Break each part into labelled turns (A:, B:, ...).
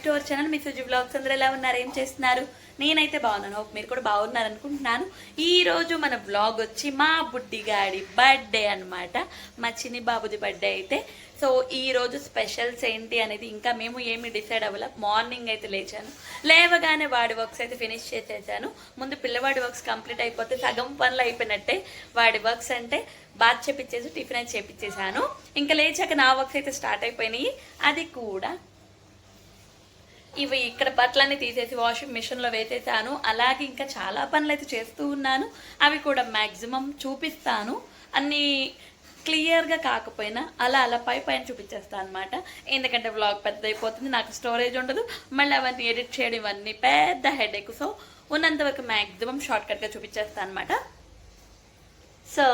A: Back to our channel మీ Suji blogs అందరూ ఎలా ఉన్నారు? ఏం చేస్తున్నారు? నేనైతే బాగున్నాను. Hope మీరు కూడా బాగున్నారు అనుకుంటున్నాను మన బ్లాగ్ వచ్చి మా బుడ్డిగాడి బర్త్డే అన్నమాట. మా చిన్ని బాబుది బర్త్డే అయితే. సో ఈరోజు స్పెషల్స్ ఏంటి అనేది ఇంకా మేము ఏమి డిసైడ్ అవ్వాల. మార్నింగ్ అయితే లేచాను. లేవగానే వాడి వర్క్స్ అయితే ఫినిష్ చేసేసాను. ముందు పిల్లవాడి వర్క్స్ కంప్లీట్ అయిపోతే సగం పనులు అయిపోయినట్టే వాడి వర్క్స్ అంటే బాత్ చేపించేసి టిఫిన్ అయితే చేపించేసాను ఇంకా లేచాక నా వర్క్స్ అయితే స్టార్ట్ అయిపోయినాయి. అది కూడా ఇవి ఇక్కడ బట్టలన్నీ తీసేసి వాషింగ్ మిషన్లో వేసేసాను. అలాగే ఇంకా చాలా పనులు అయితే చేస్తూ ఉన్నాను. అవి కూడా మ్యాక్సిమం చూపిస్తాను. అన్నీ క్లియర్గా కాకపోయినా అలా అలా పై పైన చూపించేస్తాను అనమాట ఎందుకంటే వ్లాగ్ పెద్ద అయిపోతుంది నాకు స్టోరేజ్ ఉండదు. మళ్ళీ అవన్నీ ఎడిట్ చేయడం ఇవన్నీ పెద్ద హెడేక్ సో ఉన్నంత వరకు మ్యాక్సిమం షార్ట్కట్గా చూపించేస్తాను అనమాట సో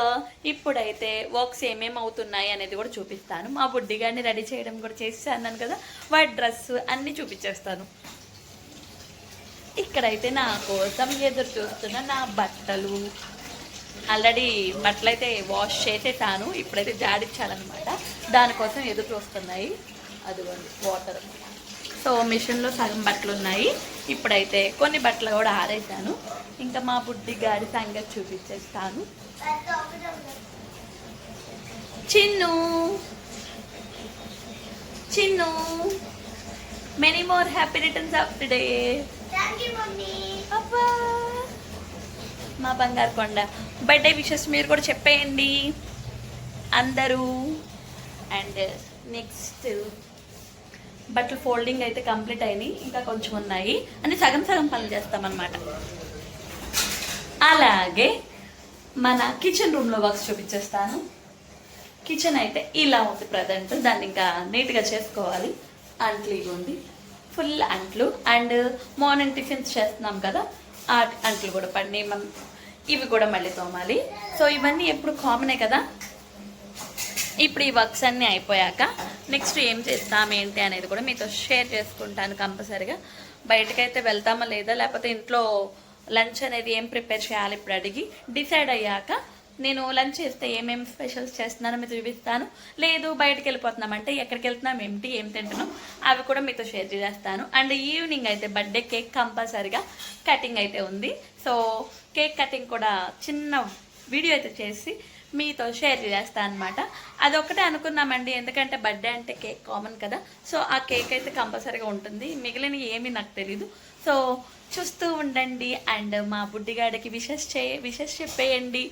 A: ఇప్పుడైతే వర్క్స్ ఏమేమి అవుతున్నాయి అనేది కూడా చూపిస్తాను. మా బుడ్డిగాన్ని రెడీ చేయడం కూడా చేసి అన్నాను కదా వాడి డ్రెస్ అన్నీ చూపించేస్తాను. ఇక్కడైతే నా కోసం ఎదురు చూస్తున్న నా బట్టలు. ఆల్రెడీ బట్టలు అయితే వాష్ చేసేసాను. ఇప్పుడైతే జాడించాలన్నమాట దానికోసం ఎదురు చూస్తున్నాయి. అదిగోండి వాటర్ సో మిషన్లో సగం బట్టలు ఉన్నాయి ఇప్పుడైతే కొన్ని బట్టలు కూడా ఆరేసాను ఇంకా మా బుడ్డి గాడి సంగతి చూపించేస్తాను. Chinnu. Chinnu. Many more happy returns of day. అబ్బా. మా బంగారు కొండ. బర్త్డే విషెస్ మీరు కూడా చెప్పేయండి. అందరూ. అండ్ నెక్స్ట్ బట్టలు ఫోల్డింగ్ అయితే కంప్లీట్ అయినాయి ఇంకా కొంచెం ఉన్నాయి. అని సగం సగం పనులు చేస్తామన్నమాట. అలాగే మన కిచెన్ రూమ్లో వర్క్స్ చూపించేస్తాను. కిచెన్ అయితే ఇలా ఉంది ప్రజెంట్ దాన్ని ఇంకా నీట్గా చేసుకోవాలి. అంట్లు ఇవి ఉంది. ఫుల్ అంట్లు అండ్ మార్నింగ్ టిఫిన్స్ చేస్తున్నాం కదా ఆ అంట్లు కూడా పడినాయి మనం ఇవి కూడా మళ్ళీ తోమాలి. సో ఇవన్నీ ఎప్పుడు కామనే కదా ఇప్పుడు ఈ వర్క్స్ అన్నీ అయిపోయాక నెక్స్ట్ ఏం చేస్తాం ఏంటి అనేది కూడా మీతో షేర్ చేసుకుంటాను కంపల్సరిగా. బయటకైతే వెళ్తామా లేదా? లేకపోతే ఇంట్లో లంచ్ అనేది ఏం ప్రిపేర్ చేయాలి ఇప్పుడు అడిగి డిసైడ్ అయ్యాక నేను లంచ్ చేస్తే ఏమేమి స్పెషల్స్ చేస్తున్నానో మీతో చూపిస్తాను. లేదు బయటకు వెళ్ళిపోతున్నామంటే ఎక్కడికి వెళ్తున్నాం ఏమిటి ఏం తింటున్నాం అవి కూడా మీతో షేర్ చేస్తాను అండ్ ఈవినింగ్ అయితే బర్త్డే కేక్ కంపల్సరిగా కటింగ్ అయితే ఉంది. సో కేక్ కటింగ్ కూడా చిన్న వీడియో అయితే చేసి మీతో షేర్ చేస్తాను అనమాట అదొక్కటే అనుకున్నామండి ఎందుకంటే బర్త్డే అంటే కేక్ కామన్ కదా. సో ఆ కేక్ అయితే కంపల్సరీగా ఉంటుంది. మిగిలిన ఏమీ నాకు తెలీదు. సో చూస్తూ ఉండండి. అండ్ మా బుడ్డిగాడికి విషెస్ చే విషెస్ చెప్పేయండి.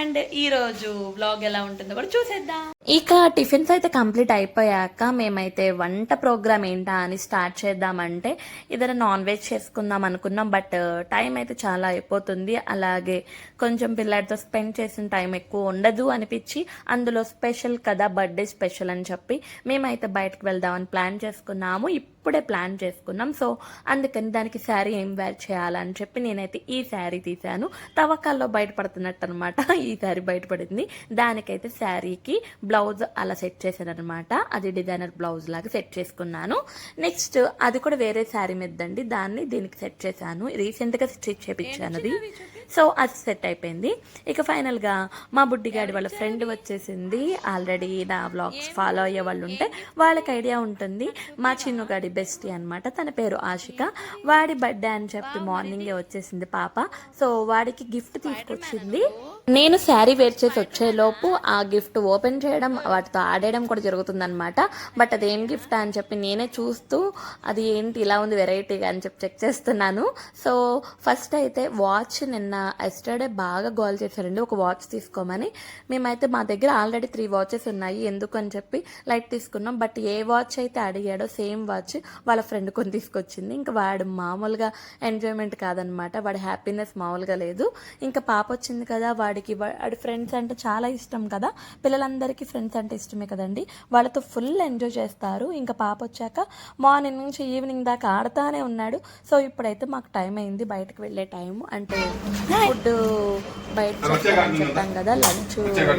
A: అండ్ ఈరోజు వ్లాగ్ ఎలా ఉంటుందో కూడా చూసేద్దాం. ఇక టిఫిన్స్ అయితే కంప్లీట్ అయిపోయాక మేమైతే వంట ప్రోగ్రామ్ ఏంటా అని స్టార్ట్ చేద్దామంటే ఏదైనా నాన్ వెజ్ చేసుకుందాం అనుకున్నాం బట్ uh, టైం అయితే చాలా అయిపోతుంది. అలాగే కొంచెం పిల్లడితో స్పెండ్ చేసిన టైం ఎక్కువ ఉండదు అనిపించి అందులో స్పెషల్ కదా బర్త్డే స్పెషల్ అని చెప్పి మేమైతే బయటకు వెళ్దామని ప్లాన్ చేసుకున్నాము. ఇప్పుడే ప్లాన్ చేసుకున్నాం. సో అందుకని దానికి శారీ ఏం వేర్ చేయాలని చెప్పి నేనైతే ఈ శారీ తీశాను. తవ్వకాల్లో బయటపడుతున్నట్టు అనమాట ఈ శారీ బయటపడింది. దానికైతే శారీకి బ్లౌజ్ అలా సెట్ చేశాను అనమాట అది డిజైనర్ బ్లౌజ్ లాగా సెట్ చేసుకున్నాను. నెక్స్ట్ అది కూడా వేరే శారీ మీదండి. దాన్ని దీనికి సెట్ చేశాను. రీసెంట్గా స్టిచ్ చేపించాను అది? సో అది సెట్ అయిపోయింది. ఇక ఫైనల్గా మా బుడ్డిగాడి వాళ్ళ ఫ్రెండ్ వచ్చేసింది. ఆల్రెడీ నా బ్లాగ్స్ ఫాలో అయ్యే వాళ్ళు ఉంటే వాళ్ళకి ఐడియా ఉంటుంది. మా చిన్నగాడి బెస్టీ అనమాట తన పేరు ఆశిక. వాడి బర్త్డే అని చెప్పి మార్నింగే వచ్చేసింది పాప. సో వాడికి గిఫ్ట్ తీసుకొచ్చింది. నేను శారీ వేర్ చేసి వచ్చేలోపు ఆ గిఫ్ట్ ఓపెన్ చేయడం వాటితో ఆడేయడం కూడా జరుగుతుందనమాట బట్ అదేం గిఫ్ట్ అని చెప్పి నేనే చూస్తూ అది ఏంటి ఇలా ఉంది వెరైటీగా అని చెప్పి చెక్ చేస్తున్నాను. సో ఫస్ట్ అయితే వాచ్ నిన్న ఎస్టర్డే బాగా గోల్ చేశారండి. ఒక వాచ్ తీసుకోమని. మేమైతే మా దగ్గర ఆల్రెడీ త్రీ వాచెస్ ఉన్నాయి. ఎందుకు అని చెప్పి లైట్ తీసుకున్నాం. బట్ ఏ వాచ్ అయితే అడిగాడో సేమ్ వాచ్ వాళ్ళ ఫ్రెండ్ కొని తీసుకొచ్చింది. ఇంకా వాడు మామూలుగా ఎంజాయ్మెంట్ కాదనమాట. వాడి హ్యాపీనెస్ మామూలుగా లేదు. ఇంకా పాప వచ్చింది కదా. వాడికి వాడి ఫ్రెండ్స్ అంటే చాలా ఇష్టం కదా. పిల్లలందరికీ ఫ్రెండ్స్ అంటే ఇష్టమే కదండి. వాళ్ళతో ఫుల్ ఎంజాయ్ చేస్తారు. ఇంకా పాప వచ్చాక మార్నింగ్ నుంచి ఈవినింగ్ దాకా ఆడుతానే ఉన్నాడు. సో ఇప్పుడైతే మాకు టైం అయింది బయటకు వెళ్ళే టైం అంటే ఫుడ్ బయట చేద్దామని చెప్పాం కదా లంచ్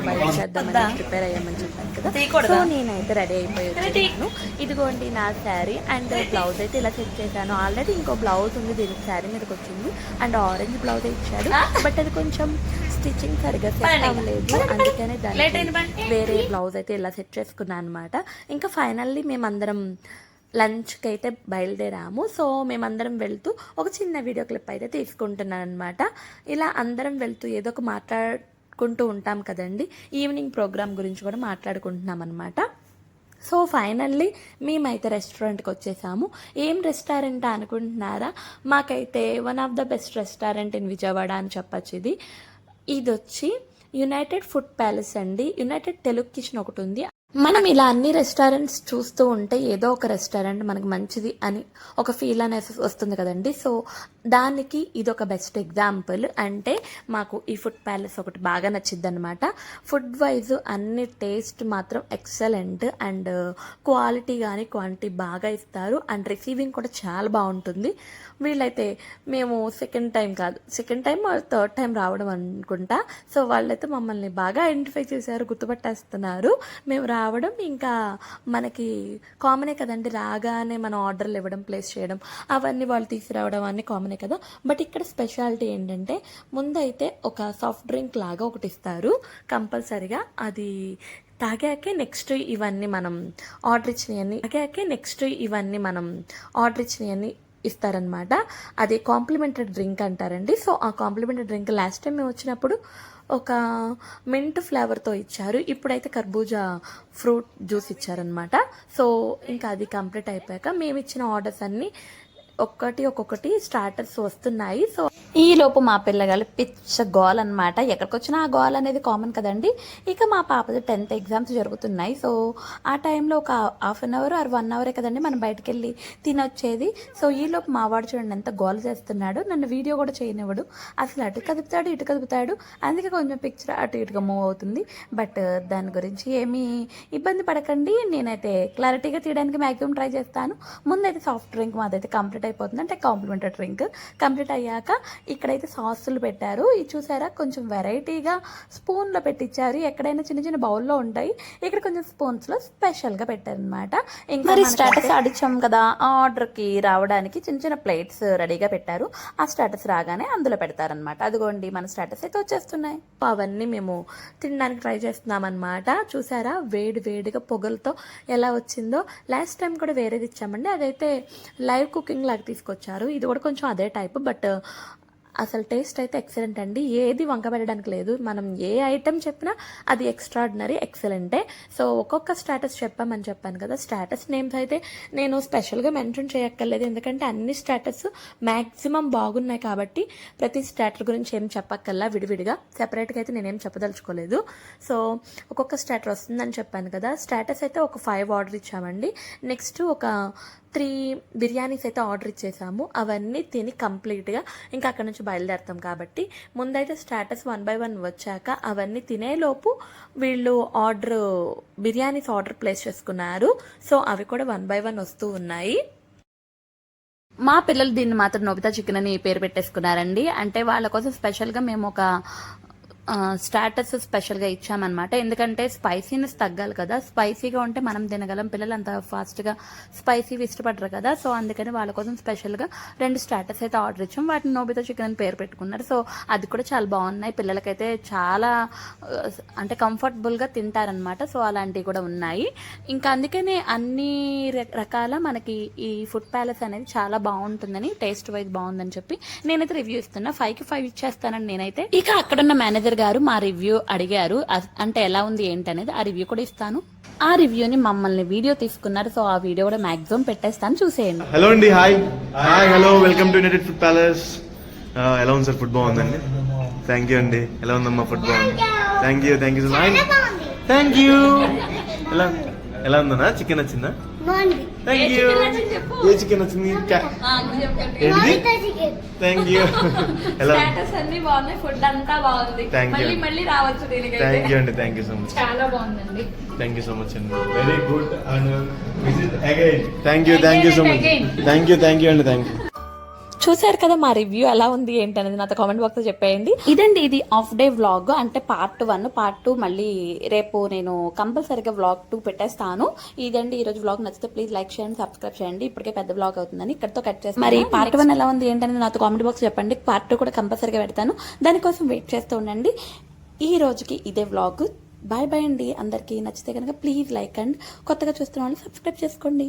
A: బయట చేద్దామని ప్రిపేర్ అయ్యామని చెప్పాను కదా. సో నేనైతే రెడీ అయిపోయి వచ్చేసాను. ఇదిగోండి నా శారీ అండ్ బ్లౌజ్ అయితే ఇలా సెట్ చేశాను. ఆల్రెడీ ఇంకో బ్లౌజ్ ఉంది దీనికి శారీ మీదకి వచ్చింది. అండ్ ఆరెంజ్ బ్లౌజ్ ఇచ్చాడు బట్ అది కొంచెం స్టిచ్
B: స్టిచ్చింగ్ సరిగా సెట్. అవ్వలేదు. అందుకనే
A: పదండి.
B: వేరే బ్లౌజ్ అయితే ఇలా సెట్ చేసుకున్నాను అనమాట ఇంకా ఫైనల్లీ మేమందరం లంచ్కి అయితే బయలుదేరాము. సో మేమందరం వెళ్తూ ఒక చిన్న వీడియో క్లిప్ అయితే తీసుకుంటున్నాను అనమాట ఇలా అందరం వెళ్తూ ఏదో ఒక మాట్లాడుకుంటూ ఉంటాం కదండి. ఈవినింగ్ ప్రోగ్రామ్ గురించి కూడా మాట్లాడుకుంటున్నాం అనమాట సో ఫైనల్లీ మేమైతే రెస్టారెంట్కి వచ్చేసాము. ఏం రెస్టారెంట్ అనుకుంటున్నారా? మాకైతే one of the best restaurant in Vijayawada అని చెప్పచ్చు ఇది. ఇది వచ్చి యునైటెడ్ ఫుడ్ ప్యాలెస్ అండి. యునైటెడ్ తెలుగు కిచెన్ ఒకటి ఉంది. మనం ఇలా అన్ని రెస్టారెంట్స్ చూస్తూ ఉంటే ఏదో ఒక రెస్టారెంట్ మనకు మంచిది అని ఒక ఫీల్ అనేది వస్తుంది కదండి. సో దానికి ఇది ఒక బెస్ట్ ఎగ్జాంపుల్ అంటే మాకు ఈ ఫుడ్ ప్యాలెస్ ఒకటి బాగా నచ్చింది అనమాట ఫుడ్ వైజ్ అన్ని టేస్ట్ మాత్రం ఎక్సలెంట్ అండ్ క్వాలిటీ కానీ క్వాంటిటీ బాగా ఇస్తారు అండ్ రిసీవింగ్ కూడా చాలా బాగుంటుంది. వీళ్ళైతే మేము సెకండ్ టైం కాదు సెకండ్ టైం థర్డ్ టైం రావడం అనుకుంటా. సో వాళ్ళైతే మమ్మల్ని బాగా ఐడెంటిఫై చేశారు గుర్తుపట్టేస్తున్నారు. మేము రావడం ఇంకా మనకి కామనే కదండి రాగానే మనం ఆర్డర్లు ఇవ్వడం ప్లేస్ చేయడం అవన్నీ వాళ్ళు తీసుకురావడం అన్నీ కామన్ కదా. బట్ ఇక్కడ స్పెషాలిటీ ఏంటంటే ముందైతే ఒక సాఫ్ట్ డ్రింక్ లాగా ఒకటి ఇస్తారు. కంపల్సరిగా అది తాగాకే నెక్స్ట్ ఇవన్నీ మనం ఆర్డర్ ఇచ్చినవన్నీ తాగాకే నెక్స్ట్ ఇవన్నీ మనం ఆర్డర్ ఇచ్చినవన్నీ ఇస్తారనమాట అది కాంప్లిమెంటరీ డ్రింక్ అంటారండి. సో ఆ కాంప్లిమెంటరీ డ్రింక్ లాస్ట్ టైం మేము వచ్చినప్పుడు ఒక మింట్ ఫ్లేవర్తో ఇచ్చారు. ఇప్పుడైతే కర్బూజా ఫ్రూట్ జ్యూస్ ఇచ్చారనమాట సో ఇంకా అది కంప్లీట్ అయిపోయాక మేము ఇచ్చిన ఆర్డర్స్ అన్నీ ఒక్కటి ఒక్కొక్కటి స్టార్టర్స్ వస్తున్నాయి. సో ఈ లోపు మా పిల్లగాళ్ళు పిచ్చ గోల్ అనమాట ఎక్కడికి వచ్చినా ఆ గోల్ అనేది కామన్ కదండి. ఇక మా పాపది టెన్త్ ఎగ్జామ్స్ జరుగుతున్నాయి. సో ఆ టైంలో ఒక half an hour or one అవరే కదండి మనం బయటకు వెళ్ళి తినొచ్చేది. సో ఈ లోపు మా వాడు చూడండి ఎంత గోల్ చేస్తున్నాడు. నన్ను వీడియో కూడా చేయనివ్వడు. అసలు అటు కదుపుతాడు ఇటు కదుపుతాడు. అందుకే కొంచెం పిక్చర్ అటు ఇటుగా మూవ్ అవుతుంది. బట్ దాని గురించి ఏమీ ఇబ్బంది పడకండి. నేనైతే క్లారిటీగా తీయడానికి మ్యాక్సిమం ట్రై చేస్తాను. ముందైతే సాఫ్ట్ డ్రింక్ మాదైతే కంప్లీట్ అయిపోతుంది. అంటే కాంప్లిమెంటరీ డ్రింక్ కంప్లీట్ అయ్యాక ఇక్కడైతే సాసులు పెట్టారు. ఇది చూసారా? కొంచెం వెరైటీగా స్పూన్లో పెట్టించారు ఎక్కడైనా చిన్న చిన్న బౌల్లో ఉంటాయి. ఇక్కడ కొంచెం స్పూన్స్లో స్పెషల్గా పెట్టారనమాట ఇంకా మరి స్టాటస్ ఆడిచ్చాం కదా ఆ ఆర్డర్కి రావడానికి చిన్న చిన్న ప్లేట్స్ రెడీగా పెట్టారు. ఆ స్టాటస్ రాగానే అందులో పెడతారనమాట అదిగోండి మన స్టాటస్ అయితే వచ్చేస్తున్నాయి. అవన్నీ మేము తినడానికి ట్రై చేస్తున్నాం అనమాట చూసారా? వేడి వేడిగా పొగలతో ఎలా వచ్చిందో. లాస్ట్ టైం కూడా వేరేది ఇచ్చామండి. అదైతే లైవ్ కుకింగ్ లాగా తీసుకొచ్చారు. ఇది కూడా కొంచెం అదే టైప్ బట్ అసలు టేస్ట్ అయితే ఎక్సలెంట్ అండి. ఏది వంక పెట్టడానికి లేదు. మనం ఏ ఐటెం చెప్పినా అది ఎక్స్ట్రాడినరీ ఎక్సలెంటే. సో ఒక్కొక్క స్టాటస్ చెప్పామని చెప్పాను కదా. స్టాటస్ నేమ్స్ అయితే నేను స్పెషల్గా మెన్షన్ చేయక్కర్లేదు. ఎందుకంటే అన్ని స్టాటస్ మ్యాక్సిమం బాగున్నాయి కాబట్టి ప్రతి స్టాటర్ గురించి ఏం చెప్పక్కర్లా విడివిడిగా. సెపరేట్గా అయితే నేనేం చెప్పదలుచుకోలేదు. సో ఒక్కొక్క స్టాటర్ వస్తుందని చెప్పాను కదా. స్టాటస్ అయితే ఒక ఫైవ్ ఆర్డర్ ఇచ్చామండి. నెక్స్ట్ ఒక త్రీ బిర్యానీస్ అయితే ఆర్డర్ ఇచ్చేసాము. అవన్నీ తిని కంప్లీట్గా. ఇంకా అక్కడ నుంచి బయలుదేరుతాం కాబట్టి ముందైతే స్టాటస్ వన్ బై వన్ వచ్చాక అవన్నీ తినేలోపు వీళ్ళు ఆర్డర్ బిర్యానీస్ ఆర్డర్ ప్లేస్ చేసుకున్నారు. సో అవి కూడా వన్ బై వన్ వస్తూ ఉన్నాయి. మా పిల్లలు దీన్ని మాత్రం నోబితా చికెన్ అని పేరు పెట్టేసుకున్నారండి. అంటే వాళ్ళ కోసం స్పెషల్గా మేము ఒక స్టాటస్ స్పెషల్గా ఇచ్చామన్నమాట. ఎందుకంటే స్పైసీనెస్ తగ్గాలి కదా. స్పైసీగా ఉంటే మనం తినగలం. పిల్లలు అంత ఫాస్ట్గా స్పైసీ ఇష్టపడరు కదా. సో అందుకని వాళ్ళ కోసం స్పెషల్గా రెండు స్టాటస్ అయితే ఆర్డర్ ఇచ్చాం. వాటిని నోబితో చికెన్ అని పేరు పెట్టుకున్నారు. సో అది కూడా చాలా బాగున్నాయి. పిల్లలకైతే చాలా అంటే కంఫర్టబుల్గా తింటారనమాట సో అలాంటివి కూడా ఉన్నాయి. ఇంకా అందుకనే అన్ని రకాల మనకి ఈ ఫుడ్ ప్యాలెస్ అనేది చాలా బాగుంటుందని టేస్ట్ వైజ్ బాగుందని చెప్పి నేనైతే రివ్యూ ఇస్తున్నా. ఫైవ్కి ఫైవ్ ఇచ్చేస్తానని నేనైతే. ఇక అక్కడున్న మేనేజర్ గారు మా రివ్యూ అడిగారు. అంటే ఎలా ఉంది ఏంటనేది ఆ రివ్యూ కూడా ఇస్తాను. ఆ రివ్యూని మమ్మల్ని వీడియో తీసుకున్నారు. సో ఆ వీడియో కూడా మాక్సిమం పెట్టేస్తాను. చూసేయండి.
C: హలో అండి hi. Hi hello. Welcome to united food palace. ఎలా ఉంది సార్ ఫుడ్ బాగుందండి? థ్యాంక్ యూ అండి. ఎలా ఉందమ్మా ఫుడ్ బాగుంది? Thank you thank you so much
D: బాగుంది.
C: థ్యాంక్ యూ ఎలా ఎలా ఉందన్నా? చికెన్ వచ్చిందా
D: బాగుంది.
C: థ్యాంక్ యూ ఏ చికెన్ వచ్చింది ఏంటిది
D: చికెన్
C: థ్యాంక్ యూ ఎలా
A: స్టాటస్ అన్ని బాగున్నాయి. ఫుడ్ అంతా బాగుంది.
C: Thank you.
A: మళ్ళీ మళ్ళీ రావచ్చు
C: థ్యాంక్
A: దీనికైతే
C: యూ అండి. థ్యాంక్ యూ సో మచ్
A: చాలా బాగుందండి.
C: థ్యాంక్ యూ సో మచ్ అండి. Very good and visit again thank you thank you so much. Thank you thank you అండి. థ్యాంక్ యూ
B: చూశారు కదా మా రివ్యూ ఎలా ఉంది ఏంటనేది నాతో కామెంట్ బాక్స్లో చెప్పేయండి. ఇదండి ఇది ఆఫ్ డే వ్లాగ్ అంటే పార్ట్ వన్ పార్ట్ టూ మళ్ళీ రేపు నేను కంపల్సరీగా వ్లాగ్ టూ పెట్టేస్తాను. ఇదండి ఈ రోజు వ్లాగ్ నచ్చితే ప్లీజ్ లైక్ చేయండి సబ్స్క్రైబ్ చేయండి. ఇప్పటికే పెద్ద వ్లాగ్ అవుతుందని ఇక్కడతో కట్ చేస్తాను. మరి పార్ట్ వన్ ఎలా ఉంది ఏంటనేది నాతో కామెంట్ బాక్స్ చెప్పండి. పార్ట్ టూ కూడా కంపల్సరీగా పెడతాను. దానికోసం వెయిట్ చేస్తూ ఉండండి.
A: ఈ రోజుకి ఇదే వ్లాగ్ బాయ్ బాయ్ అండి. అందరికీ నచ్చితే కనుక ప్లీజ్ లైక్ అండ్ కొత్తగా చూస్తున్న వాళ్ళు సబ్స్క్రైబ్ చేసుకోండి.